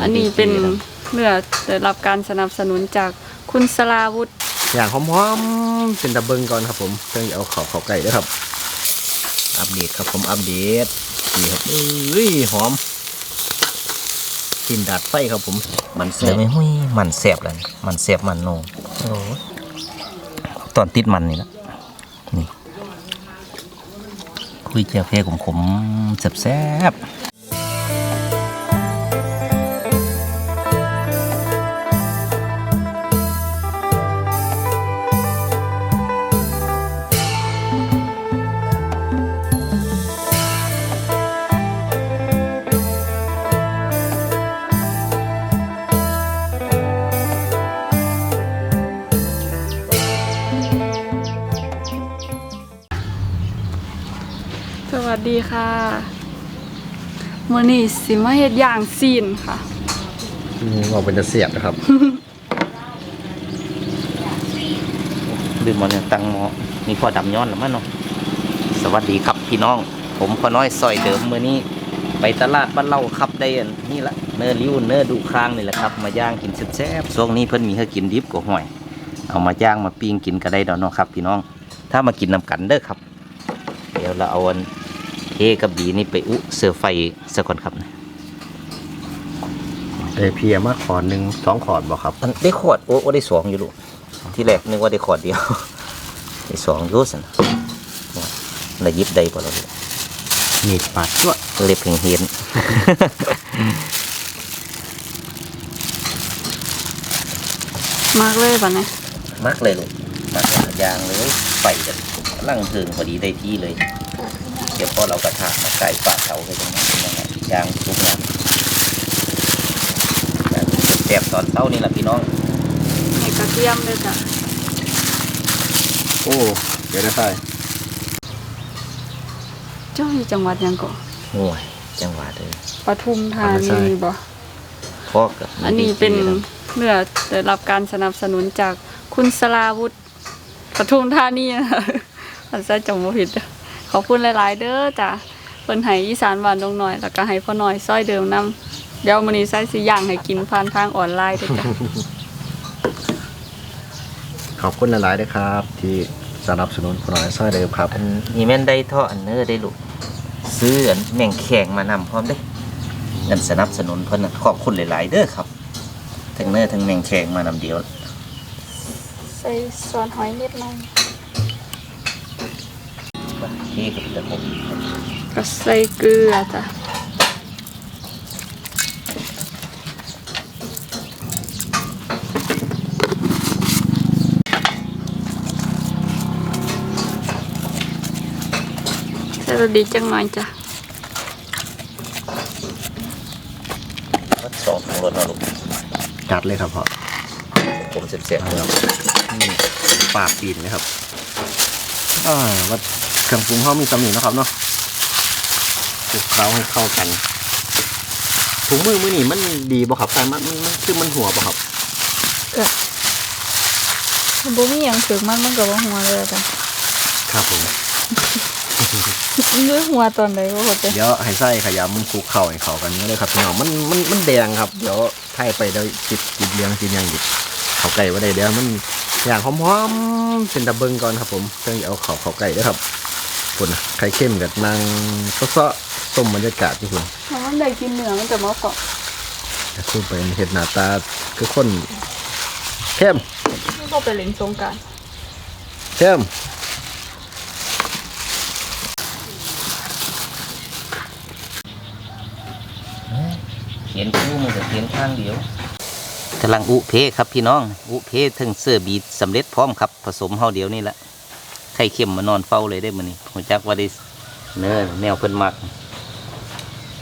อันนี้เป็นเนื้อได้รับการสนับสนุนจากคุณสลาวุธอย่างหอมๆเป็นตะเบิงก่อนครับผมเพิ่งเอาเขาเขาไก่ด้วยครับ อัปเดตครับผมอัปเดตนี่ครับเอ้ยหอมกลินดาดไฟครับผม มันแสบไหมหุ้ยมันแสบเลยมันแสบมันโนตอนติดมันนี่ละนี่คุยเจียวเพขมขมๆแสบแสบ ค่ะมื่อนี้สิมาเฮ็ดย่างซีนค่ะอืมออกเป็นจะเสียบนะครับ ดื่มมันเนี่ยตังหมอมีพอดำย้อนหรือมั้งเนาะสวัสดีครับพี่น้อง ผมพอน้อยซอยเดิมมื้อนี้ไปตลาดบ้านเล่าครับได้อันนี่ละเนื้อริ้วเนื้อดูคางนี่แหละครับ มาย่างกินแซ่บๆช่วงนี้เพิ่นมีให้กินดิบก็ห่วยเอามาย่างมาปิ้งกินก็ได้ดอกเนาะครับ พี่น้อง ถ้ามากินนำกันเด้อครับ เดี๋ยวเราเอาอัน เทกับบีนี่ไปอุเสือไฟซะก่อนครับนะเอเพียมาขอหนึ่งสองขอดบอกครับอันได้ขวดโอ้โอ้ได้สองอยู่ลูกที่แรกนึกว่าได้ขวดเดียวได้สองอยูสันแล้วหยิบได้ป่ะเราลูกมีดปาดชั่วเล็บเพียงเห็นมากเลยป่ะเนี่ยมักเลยลูกมักแต่ละอย่างเลยไฟกันลั่งถึงพอดีได้ที่เลย เดี๋ยวพอเรากระทะมาไก่ปากเตาไปตรงนั้นเป็นยังไงย่างทุกอย่างย่างแซ่บๆตอนเช้านี่แหละพี่น้องให้กระเทียมเลยจ้ะโอ้เดี๋ยวได้ใส่เจ้าอยู่จังหวัดหยังก่อโอ้ยจังหวะเลยปทุมธานีบ่พ่อกับอันนี้เป็นเนื้อได้รับการสนับสนุนจากคุณสลาวุธปทุมธานีนะคะอันซะจำบ่ผิดเด้อ ขอบคุณหลาย ๆ เด้อจ้ะเพิ่นให้อีสานหวานลงหน่อย แล้วก็ให้พ่อหน่อยซอยเดิมนํเดี๋ยวมื้อนี้ใส่สิย่างให้กินผ่านทางออนไลน์เด้อจ้ะ ขอบคุณหลายๆด้วยครับ ที่สนับสนุนพน้อยซอยเดิมครับ อันนี้แม่นได้ท่ออันเนอร์ได้ลูกซื้ออันแม่งแข็งมานำพร้อมเด้เงินสนับสนุนเพิ่นน่ะขอบคุณหลาย ๆ เด้อครับทั้งเนอร์ทั้งแม่งแข็งมานำเดียว ใส่ซอสหอยนิดหน่อย ที่กับตะผมก็ใส่เกลือจ้ะใส่รสดีจังหน่อยจ้ะวัดสองถุงรถนะลูกจัดเลยครับพ่อผมเสียบๆครับนี่ปากปีนนะครับอ่าว่า เครื่องปรุงห้องมีตำหนินาะครับเนาะคลุกเคล้าให้เข้ากันถุงมือมือนี่มันดีบ่ครับแต่มันมันมันคือมันหัวบ่ครับมันบ่มีหยังถึงมันมันก็บ่หัวเลยจ้ะครับผมมันคือหัวตอนใดบ่เข้าใจเดี๋ยวให้ไส้ขยำมันคลุกเข้าให้เข้ากันนี่เลยครับพี่น้องมันมันมันแดงครับ เดี๋ยวไทยไปเดี๋ยวจิบจิบเลี้ยงจิบยังหยิบเขาไก่ว่าได้เดี๋ยวมันอย่างหอมๆเป็นตะเบิงก่อนครับผมเพิ่งเอาเขาเขาไก่ด้วยครับ คุณน่ะไข่เข้มกับนางซะๆต้มบรรยากาศที่คุณถ้ามันได้กินเนื้อมันจะมาเกาะจะขึ้นไปเห็ดหน้าตาคือคนเข้มมันก็ไปเล่นสงกรารเข้มเขียนคู่มันจะเขียนข้างเดียวกำลังอุเพครับพี่น้อง อุเพถึงเสื้อบีดสำเร็จพร้อมครับ ผสมเฮาเดียวนี่แหละ ไข่เค็มมานอนเฝ้าเลยได้มื้อนี้ผมจักว่าได้เนื้อแนวเพิ่นมัก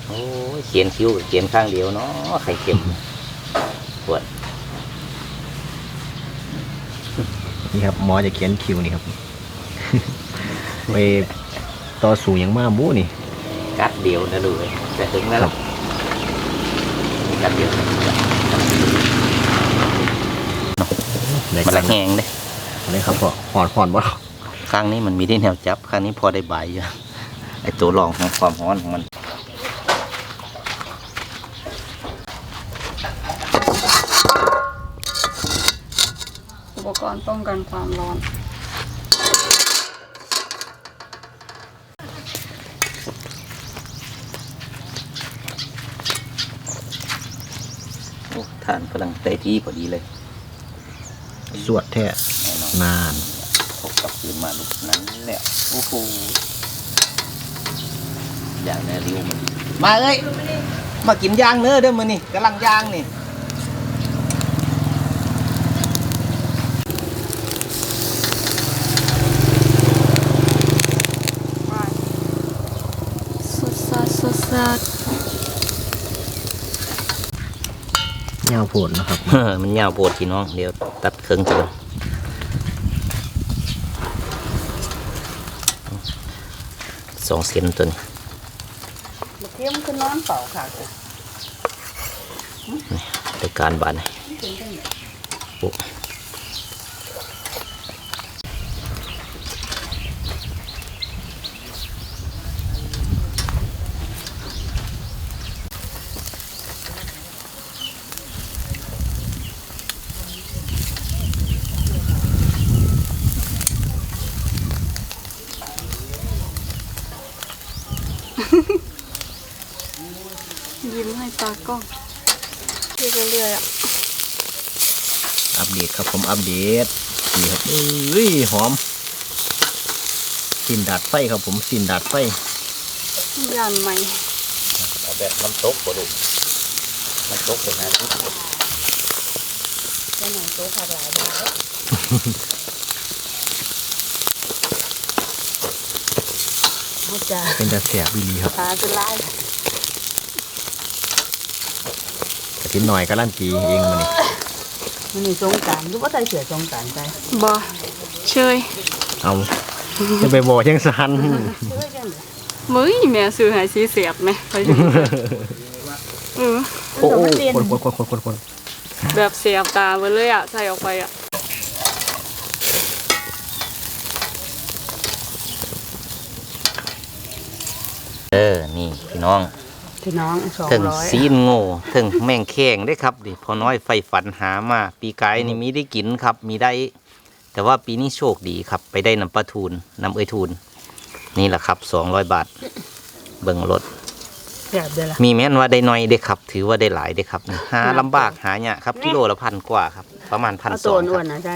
โอ้ยเขียนคิ้วกับเขียนข้างเดียวเนาะไข่เค็มปวดนี่ครับหมอจะเขียนคิวนี่ครับ ไปต่อสูงอย่างมากบู้นี่ กัดเดียวนะดูเลยแต่ถึงแล้วครับกัดเดียวไหนมันกัละนแหงเด้เลยครับพ่อหอนหอนบ่ ครั้งนี้มันมีได้แนวจับครั้งนี้พอได้ใบอยู่ไอตัวรองของความร้อนของมันอุปกรณ์ป้องกันความร้อนโทานกำลังเตะที่พอดีเลย สวดแท้นาน คืนมาลุกนั้นแหละโอ้โหอย่างแน่ริ้วมันมาเอ้ยมากินย่างเนื้อเด้อมือนี่กำลังย่างนี่สุดสัดสุดสัดเงาโผลนะครับเออมันยาวโปวดพี่น้อง เดี๋ยวตัดเครื่องเจอ สองเซนตัวนี้เทียมคือนอนเป่าค่ะรายการบานโอ้ยิ้มให้ตากล้องที่เรื่อยๆอะ อัปเดตครับผมอัป เดตนี่ครับเอ้ยหอมสินดาดไฟครับผมสินดาดไฟย่านใหม่เอาแบบน้ำตกบ่ดูน้ำตกเป็นไงแค่หนังโต๊ะผักหลายบาทเขาจะเป็นตาแสบอีหลีครับพาขึ้นไล่กระทินหน่อยก็ลั่นตีเองมานี่ มันมีสงกรารรู้ว่าใจเสียสงกรารใจบอเชยเอาจะไปบอกยังสันช่วยกันเลยมึยแม่ซื้อใหายสีเสียบไหมไปดูเออโอ้โหคนคนคนคนคนแบบเสียบตาไปเลยอะใส่ออกไปอะเออ นี่ พี่น้อง พี่น้องสองถึงร้อยซีนโง่ถึงแม่งแข้งได้ครับดิพอน้อยไฟฝันหามา ปีกายนี่มีได้กินครับ มีได้ แต่ว่าปีนี้โชคดีครับ ไปได้น้ำปลาทูนน้ำเอยทูนนี่แหละครับสองร้อยบาท เบิ่งรถแบบเดียวละมีแม้นว่าได้น้อยได้ครับ ถือว่าได้หลายได้ครับนี่หาลำบากหาเนี่ยากครับกิโลละพันกว่าครับ ประมาณพันเอาสตัอวงอ้วนนะใจ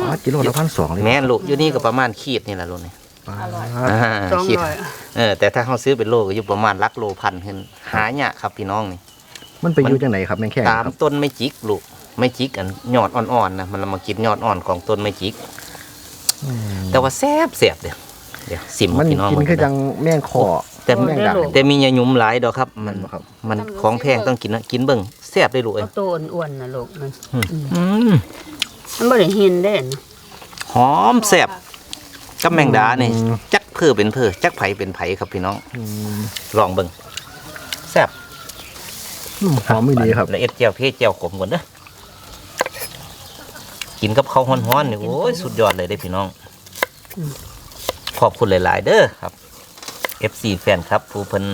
ป้ากิโลละพันสองเลย แม่นลูกอยู่นี่ก็ประมาณขีดนี่แหละลูกนี่ ป้าอ่าสองขีดร้อยเออแต่ถ้าเขาซื้อเป็นโลก็อยู่ประมาณลักโลพันขึ้นหาเนี่ยากครับพี่น้องนี่ มันไปอยู่จังไหนครับแม่งแค่ตามครับต้นไม่จิกลูกไม่จิกอันยอดอ่อนๆนะมันเรามากินยอดอ่อนของต้นไม่จิก อืมแต่ว่าแซ่บแซ่บเดี๋ยวเดี๋ยวสิมมันพี่น้องกินมัคือจังแม่งคอแต่แม่งดัง แต่มียาหยุ่มหลายดอกครับ มันบ่ครับ มันของแพงต้องกินนะกินเบิ่งแซ่บได้ลูกเอ้เอายตัวอ้วนๆนะลูกมันอืมมันบ่ได้หินได้นะหอมแซ่บ กับแมงดานี่อืมจักเพื่อเป็นเพื่อจักไผเป็นไผครับพี่น้องอืมลองเบิ่งแซ่บอืมหอมไม่ดีครับละเอียดเจียวเพเจียวขมก่อนเด้อกินกับข้าวฮ้อนๆนี่โอ้ยสุดยอดเลยเด้อพี่น้องขอบคุณหลาย ๆ เด้อครับ FC แฟนครับ ผู้เพิ่น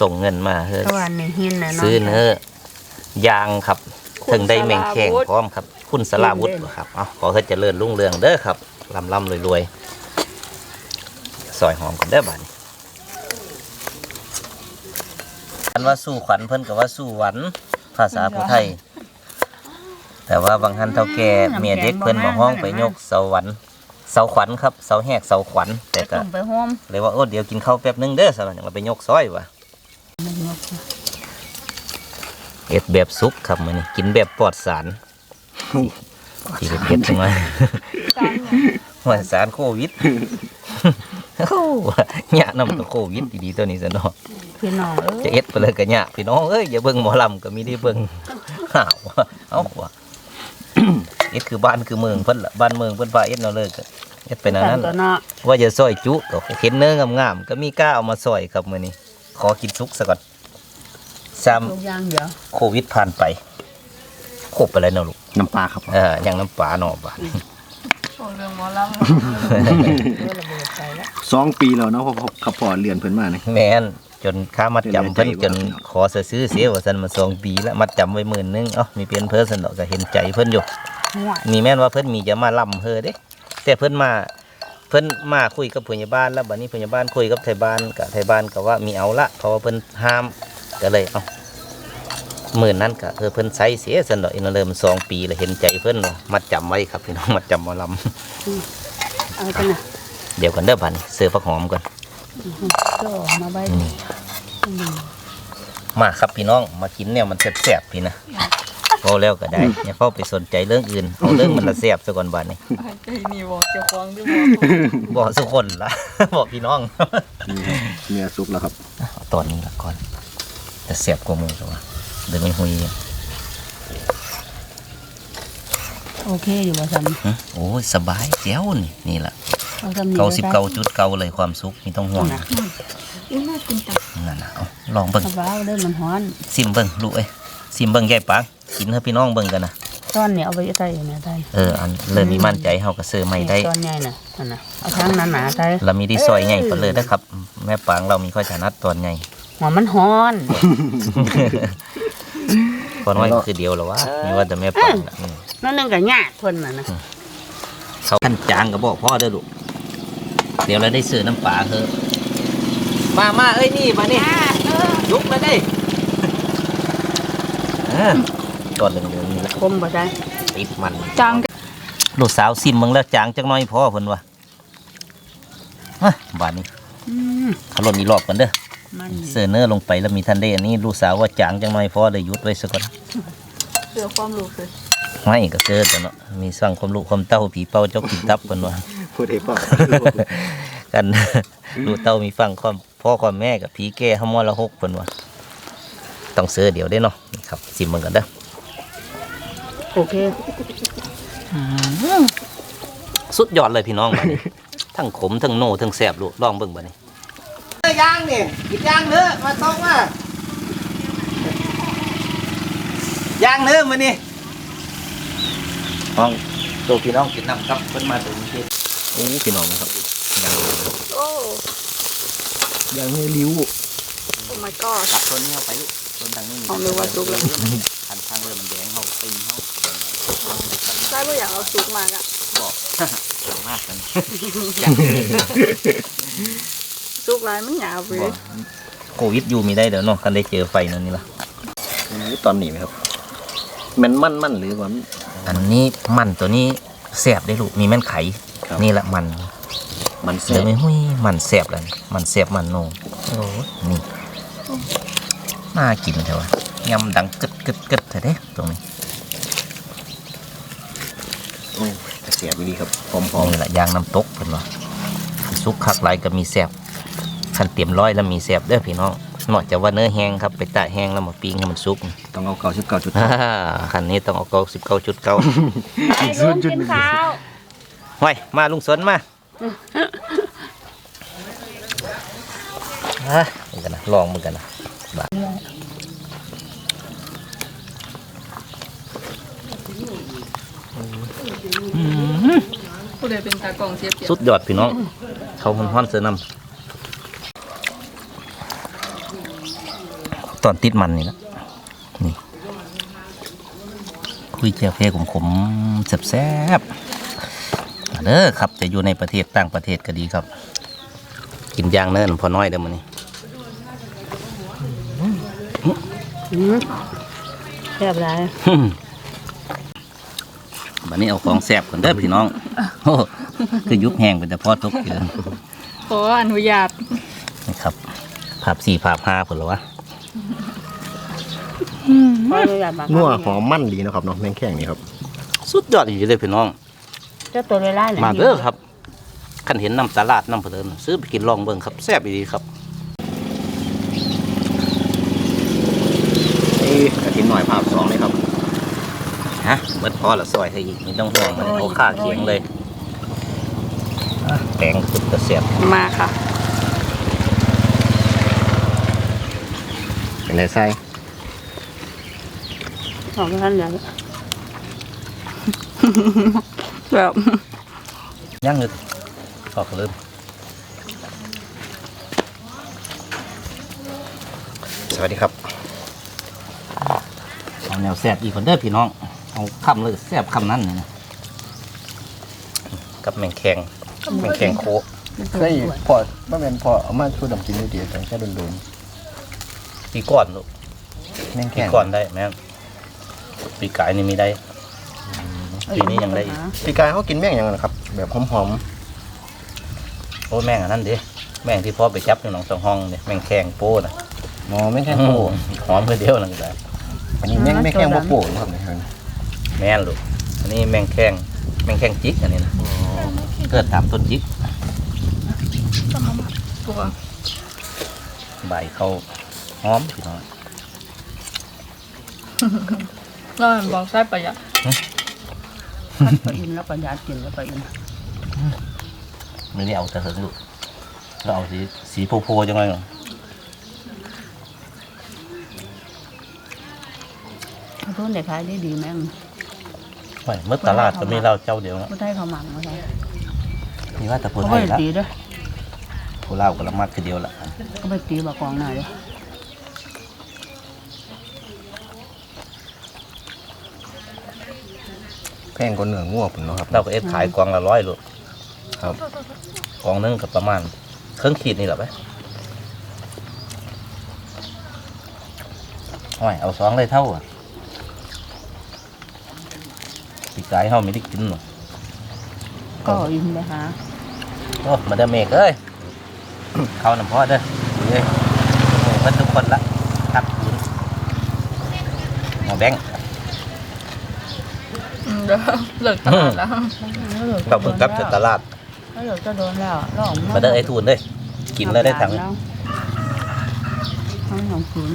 ส่งเงินมาเฮ้ยเพราะว่าในหินนะเนาะซื้อเนื้อย่างครับถึงได้แมงแข็งพร้อมครับ คุณสลาวุฒิครับเอาขอให้เจริญรุ่งเรืองเด้อครับลำลำรวยรวยๆ ซอยหอมกันเด้อบัดนี้อันว่าสู้ขวัญเพิ่นกับว่าสู้หวันภาษาผู้ไทย แต่ว่าบางท่านเท่าแก่เมียเด็กเพิ่นมาห้องไปยกเสาหวันเสาขวัญครับเสาแหกเสาขวัญแต่ไปก็ต้มไปห้อมเลยว่าโอ้เดี๋ยวกินข้าวแป๊บนึงเด้อสำหรับเราไปยกซอยว่ะเอ็ดแบบซุปครับมื้อนี้กินแบบปลอดสารที่เผ็ดจังเลยว่าสารโควิด โอ้ยะนำกับโควิดดีๆตัวนี้ซะเนาะพี่น้องเอ้ยจะเอ็ดไปเลยก็ยะพี่น้องเอ้ยอย่าเบิ่งหมอลำก็มีได้เบิ่งหาวว่ะเอาว่ะเอ็ดคือบ้านคือเมืองเพิ่นล่ะบ้านเมืองเพิ่นว่าเอ็ดเนาะเลยก็เอ็ดไปแนวกันั้นนก็ล่ะเนาะว่าจะซอยจุก็เห็นเนื้องามๆก็มีกล้าเอามาซอยครับมื้อนี้ขอกินซุกซะก่อนซ้ทุกอย่างเดียวำโควิดผ่านไปครบไปแล้วเนาะลูกน้ำปลาครับเออยังน้ำปลาเนาะบาดโอ้ เรื่องหมอลเพื่อระเบิดไปแล้วสองปีแล้วเนาะพอขับพอเรียนเพิ่นมาเนี่ยแม่นจนค่ามัดจำเพิ่นเดือนใจจนบ่ครับขอซื้อเสียว่าซั่นมาสองปีแล้วมัดจำไว้หมื่นนึงเอ้ามีเปลี่ยนเพิ่นซั่นดอกก็เห็นใจเพิ่นอยู่ห่วยมีแม่นว่าเพิ่นมีจะมาล่ำเฮอเด้แต่เพิ่นมาเพิ่นมาคุยกับผู้ใหญ่บ้านแล้วบัดนี้ผู้ใหญ่บ้านคุยกับไทยบ้านกับไทยบ้านก็ว่ามีเอาละเพราะว่าเพิ่นห้ามก็เลยเอาห มื่นนั้นก็เออเพิ่นใช้เสียสันดอกอินเริ่มสองปีแล้วเห็นใจเพิ่นว่ามัดจำไว้ครับพี่น้องมัดจำหมอลเอากันนะำเดี๋ยวกันเด้อบัดนี้เสือผักหอมก่อนก็มาใบนี่มาครับพี่น้องมากินเนี่ยมันแซ่บๆพี่นะพอแล้วก็ได้อย่าเข้าไปสนใจเรื่องอื่นเอาเรื่องมันละแซ่บซะก่อนบัดนี้ใจนี่บอกเจ้าของด้วยบบอกสุกคนละบอกพี่น้องนี่ครับเนื้อซุปแล้วครับเอาตอนนี้ละก่อนจะเสียบกว่ามือตัว เดินไม่หุยโอเคอยู่บ่ซันหึโอ้ยสบายแจ๋วนี่นี่แหละเอาซันนี่เก้าสิบเก้าจุดเก้าเลยความสุขไมีต้องห่วงนะอีน่ากินจังนั่นนะเอาลองเบิ่งเอาว้าวเด้อมันฮ้อนซิมเบิ่งลูกเอ้ยซิมเบิ่งแย่ปังกินให้พี่น้องเบิ่งกันนะตอนนี้เอาไปใส่อยู่เนี่ยได้เอออันเริ่มมีมั่นใจเฮาก็ซื้อไม่ได้ตอนใหญ่น่ะนั่นน่ะเอาทั้งหนาๆใส่เรามีที่ซอยใหญ่ไปเลยนะครับ แม่ปังเรามีค่อยถนัดตอนใหญ่หัวมันฮ้อน ตอนน้อยก็คือเดียวแล้ววะมีว่าแต่แม่ปังน่ะอืมนั่นนึงก็ยากเพิ่นน่ะนะเขาขั้นจางก็บอกพ่อเด้อลูกเดี๋ยวเราได้ซื้อน้ำปลาเถอะมามาเอ้ยนี่มานี่ลุกมาได้อ่าก่อนเหลืองๆนี่แหละคมบ่ได้ติดมันจังลูกสาวซิมมึงแล้วจางจักหน้อยพอเพิ่นว่าฮะบาดนี้ อืมขารถอีกรอบกันเด้อ มันเสื้อเนื้อลงไปแล้วมีทันได้อันนี้ลูกสาวว่าจางจังหน้อยพอเลยหยุดไว้ซะก่อนเสือความรู้คือไม่ก็เกิดแต่เนาะมีสร้างความลูกความเต้าผีเป้าเจ้ากินตับเพิ่นว่าพูดให้ฟังกันลูกเต้ามีฟังความพ่อความแม่กับผีแก่ห้ามอละหกเพิ่นว่าต้องเสื้อเดี๋ยวได้เนาะนี่ครับซิมมึงกันเด้อโอเคสุดยอดเลยพี่น้องบัดนี้ทั้งขมทั้งโน่ทั้งแสบลูกลองเบิ่งบัดนี้ ย่างนี่กินย่างเนื้อมาต้องมาย่างเนื้อมานี่น้องตัวพี่น้องกินน้ำครับเพิ่นมาถึงที่โอ้พี่น้องครับย่างโอ้ยังไม่ริ้วโอ้ my god รับตัวนี้เอาไปลูกตัวดังนี้เอานึกว่าสุกแล้วคันทางเรือมันแดงเฮาตีเฮาได้บ่อยากเอาสุกมากอะบอกมากกัน สุกหลายมันหยาบเว้ยโควิดอยู่มีได้เดี๋ยวเนาะคันได้เจอไฟนั่นนี่ล่ะตอนนี้ไหมครับมันมันมันหรือว่ามันอันนี้มันตัวนี้แสบได้ลูกมีแม่นไขครับนี่แหละมัน มันเสืแซ่อบไม่หุ้ยมันแสบเลยมันแสบมันโนโอ้ยนี่น่ากินเถอะวะยำดังกึดกึดกึดเถอะเด้ตรงนี้โอ้แต่เสียบดีครับหอมหอมนี่แหละยางน้ำตกเป็นว่าซุกคักหลายก็มีแสบ คันเตรียมร้อยแล้วมีแสบเด้อพี่น้องนอกจากว่าเนื้อแห้งครับไปตะแห้งแล้วมาปิ้งให้มันสุกต้องเอาเก้าสิบเก้าจุดอ่าคันนี้ต้องเอาเก้าสิบเก้าจุดเก้าไอ้ลุงกินข้าวไว้มาลุงสนมาอะมึงกันนะลองมึงกันนะบาดผู้ใดเป็นตากล้องเสียเปรียบสุดยอดพี่น้องเขาห้อนห้อนๆเสือนำ ตอนติดมันนี่ละนี่คุยเจียวเพขมขมๆแซ่บๆมาเด้อครับจะอยู่ในประเทศต่างประเทศก็ดีครับ กินย่างเนิ่นพอน้อยเด้อมันนี่อืมแซ่บหลายบันนี้เอาของแซ่บก่อนเด้อพี่น้องโอ้คือยุบแห้งเป็นแต่พอทุกเดือนขออนุญาตนะครับภาพสี่ภาพห้าผลละวะ ขออนุญาตมานัวหอมมันดีนะครับเนาะแมงแข้งนี่ครับสุดยอดอีกเลยพี่น้อง เจ้าตัวเล่ๆเนี่ยมาเด้อครับขันเห็นน้ำตลาดน้ำเพลินซื้อไปกินลองเบิ่งครับแซ่บดีครับเอ้กระถินหน่อยภาพสองเลยครับฮะเบิดพอละซอยให้อีกไม่ต้องห่วงมันเอาค่าเคียงเลยอะแปลงสุดกระเสียบมาค่ะเป็นไรไส้ สองท่านเดี๋ยวแบบย่างเลยออกเริ่มสวัสดีครับเอาแนวแซ่บอีกคนเด้อพี่น้อง เอาคำเลยแซ่บคำนั้นนี่นะกับแมงแคงแมงแคงโคเคยพอบ่แม่นพอเอามาชูดำกินอยู่ดีแต่แค่โดนปีก่อนลูกๆแม่งปีแข็งก่อนได้แม่น ปีกายนี่มีได้ปีนี้ยังได้อีกปีกายเขากินแม่งหยังนะครับ แบบหอมโอ้แม่งอันนั้นดิแม่งที่พ่อไปจับอยู่หนองสองห้องเนี่ยแมงแคงโป้นะๆอ๋อแม่งแข็งโป้หอมเพื่อเดียวนั่นแหละอันนี้แม่งแม่งแข็งบ่โป้ครับเนี่ยแม่นลูกอันนี้แมงแคงแมงแคงจิกอันนี้นะเกิดตามต้นจิกตัวใบเขาหอมพี่น้อง เราบอกใช้ประหยัดไปอินแล้วก็ยากินแล้วไปอินไม่ได้เอาแต่เหิงลูกเราเอาสีสีโพๆจังเลยเขาทุนได้ขายได้ดีแม่งไม่เมื่อตลาดก็มีเราเจ้าเดียวนะผู้ไทยเขาหมั่งมาใช่นี่ว่าแต่ผู้เขาไทไม่ยละตีด้วยผู้เล่าวก็ละมัดคือเดียวละเขาไปตีบากองหน่อยเลย แพงกว่าเนื้องัวพุ่นเนาะครับเราก็เอฟขายกล่องละร้อยลูกครับกล่องหนึงกับประมาณเครื่องขีดนี่แหละไปโอ้ยเอาสองเลยเท่าอะปีกายเขาไม่ได้กินหรอกก็อินไปหาโอ้มาเดอเมกเอ้ยเข้าน้ำพอเด้อดูเลยโอ้เพิ่นทุกคนละครับคุณหมอแบงค์อืมเดี๋ยวเลิกตลาดแล้วเราเพิ่งกลับจากตลาดแล้วเดี๋ยวจะโดนแล้วลองมาเด้ไอ้ทูนเด้ยกินเลยได้ถังทั้งสองผืน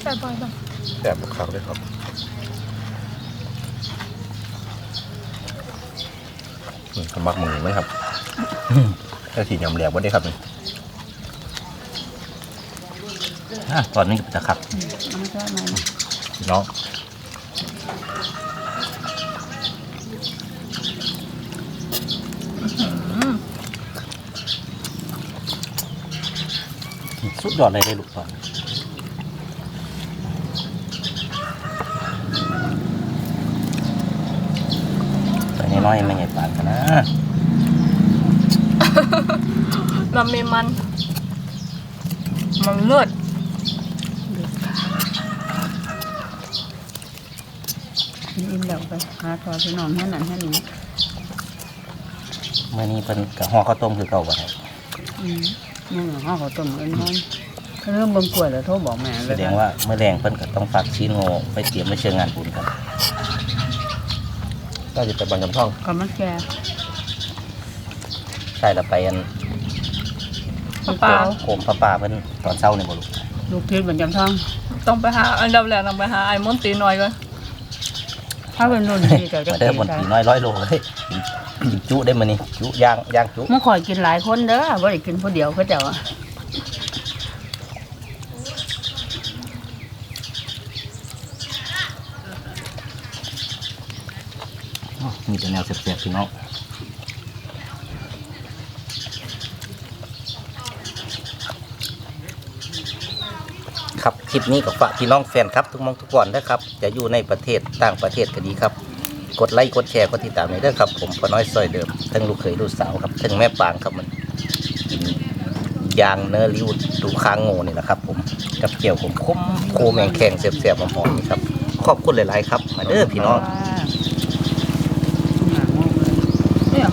ใช่ป่ะจ้ะแซ่บบักคักเลยครับอืมขมักมือไหมครับถ้าสียำแหลกบ่ได้ครับนี่ อะตอนนี้ก็จะขับเอามาช่วยหน่อยพี่น้องสุดยอดเลยได้ลูกตอนตัวนี้น้อยไม่ใหญ่ปานกันนะเรามีมัน มันเลือ ดอินเดี๋ยวไปหาทอพี่น้องแค่นั้นแค่นี้เมื่อนี้เป็นกับห่อข้าวต้มคือเก่าบ่ได้อืมนี่หนูห้าเขาต้มเอ็นห้องเริ่มเบิ่งกล้วยแล้วโทรบอกแม่เลแสยดงว่าเมื่อแรงเพิ่นก็ต้องฝากชิ้นโง่ไปเตรียมไว้เชิงงานบุญกันก็จะไปบรรจำท่องก็มันแก่ใช่ละไปอันปลาปลาโคมพระป่าเพิ่นตอนเช้านี่บ่ลูกลูกพีชบรรจำท้องต้องไปหาอันดับแรกต้องไปหาไอ้มอนตีหน่อยก่อน ถ้าเป็นนุ่นดีก็จะมาเด้อบนตีน้อยร้อยโลเลยกินจุได้มื้อนี้จุย่างย่างจุมันคอยกินหลายคนเด้อบ่ได้กินผู้เดียวเขาเจ้าอะอ้อมีแต่แนวแซ่บๆพี่น้องครับค ลิปนี้ก็ฝากพี่น้องแฟนครับทุกมองทุกวันนะครับ จะอยู่ในประเทศต่างประเทศก็ดีครับ กดไลค์กดแชร์กดติดตามในเด้อครับ ผมพอน้อยซอยเดิมทั้งลูกเขยลูกสาวครับทั้งแม่ปางครับมันกินยางเนื้อริ้วตูค้างโง่นี่แหละครับ ผมกับเกี่ยวผมค้มโคแมงแข็งเสียบๆหอมๆนี่ครับขอบคุณหลายๆครับ มาเด้อพี่น้อง